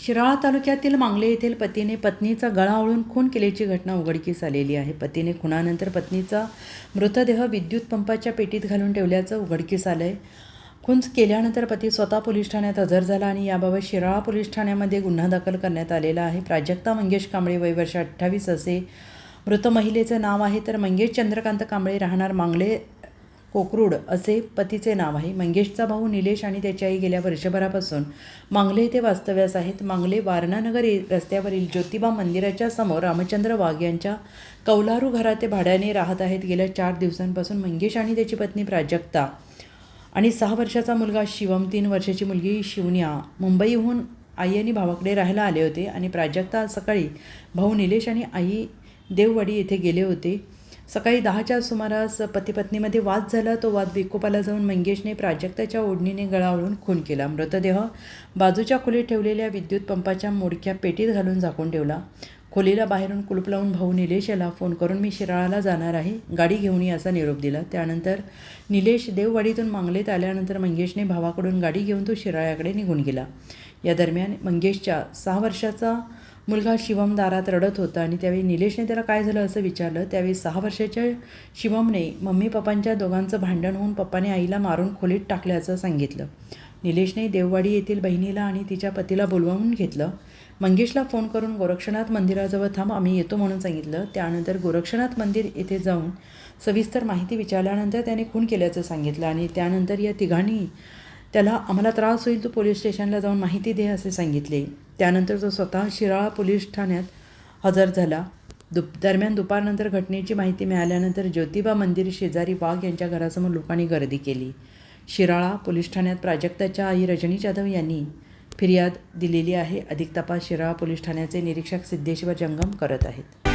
शिराळा तालुक्यातील मांगले येथील पतीने पत्नीचा गळा आवळून खून केल्याची घटना उघडकीस आलेली आहे. पतीने खुनानंतर पत्नीचा मृतदेह विद्युत पंपाच्या पेटीत घालून ठेवल्याचं उघडकीस आलं आहे खून केल्यानंतर पती स्वतः पोलीस ठाण्यात हजर झाला आणि याबाबत शिराळा पोलीस ठाण्यामध्ये गुन्हा दाखल करण्यात आलेला आहे. प्राजक्ता मंगेश कांबळे वय वर्ष अठ्ठावीस असे. मृत महिलेचं नाव आहे तर मंगेश चंद्रकांत कांबळे राहणार मांगले कोकरूड असे पतीचे नाव आहे. मंगेशचा भाऊ निलेश आणि त्याची आई गेल्या वर्षभरापासून मांगले येथे वास्तव्यास आहेत. मांगले वारणानगर रस्त्यावरील ज्योतिबा मंदिराच्या समोर रामचंद्र वाघ यांच्या कौलारू घरात ते भाड्याने राहत आहेत. गेल्या चार दिवसांपासून मंगेश आणि त्याची पत्नी प्राजक्ता आणि सहा वर्षाचा मुलगा शिवम तीन वर्षाची मुलगी शिवन्या मुंबईहून आई आणि भावाकडे राहायला आले होते आणि प्राजक्ता आज सकाळी भाऊ निलेश आणि आई देववाडी येथे गेले होते. सकाळी दहाच्या सुमारास पतीपत्नीमध्ये वाद झाला. तो वाद विकोपाला जाऊन मंगेशने प्राजक्ताच्या ओढणीने गळावळून खून केला. मृतदेह बाजूच्या खोलीत ठेवलेल्या विद्युत पंपाच्या मोडक्या पेटीत घालून झाकून ठेवला. खोलीला बाहेरून कुलूप लावून भाऊ निलेश याला फोन करून मी शिराळाला जाणार आहे. गाडी घेऊन ये असा निरोप दिला. त्यानंतर निलेश देववाडीतून मांगलेत आल्यानंतर मंगेशने भावाकडून गाडी घेऊन तो शिराळ्याकडे निघून गेला. या दरम्यान मंगेशच्या सहा वर्षाचा मुलगा शिवम दारात रडत होता आणि त्यावेळी निलेशने त्याला काय झालं असं विचारलं त्यावेळी सहा वर्षाच्या शिवमने मम्मी पप्पांच्या दोघांचं भांडण होऊन पप्पाने आईला मारून खोलीत टाकल्याचं सांगितलं. निलेशने देववाडी येथील बहिणीला आणि तिच्या पतीला बोलवून घेतलं. मंगेशला फोन करून गोरक्षनाथ मंदिराजवळ थांब आम्ही येतो म्हणून सांगितलं. त्यानंतर गोरक्षनाथ मंदिर येथे जाऊन सविस्तर माहिती विचारल्यानंतर त्याने खून केल्याचं सांगितलं आणि त्यानंतर या तिघांनी त्याला आम्हाला त्रास होईल तू पोलीस स्टेशनला जाऊन माहिती दे असे सांगितले. त्यानंतर तो स्वतः शिराळा पोलीस ठाण्यात हजर झाला. दुप दरम्यान दुपारनंतर घटनेची माहिती मिळाल्यानंतर ज्योतिबा मंदिर शेजारी वाघ यांच्या घरासमोर लोकांनी गर्दी केली. शिराळा पोलीस ठाण्यात प्राजक्ताच्या आई रजनी जाधव यांनी फिर्याद दिलेली आहे. अधिक तपास शिराळा पोलीस ठाण्याचे निरीक्षक सिद्धेश्वर जंगम करत आहेत.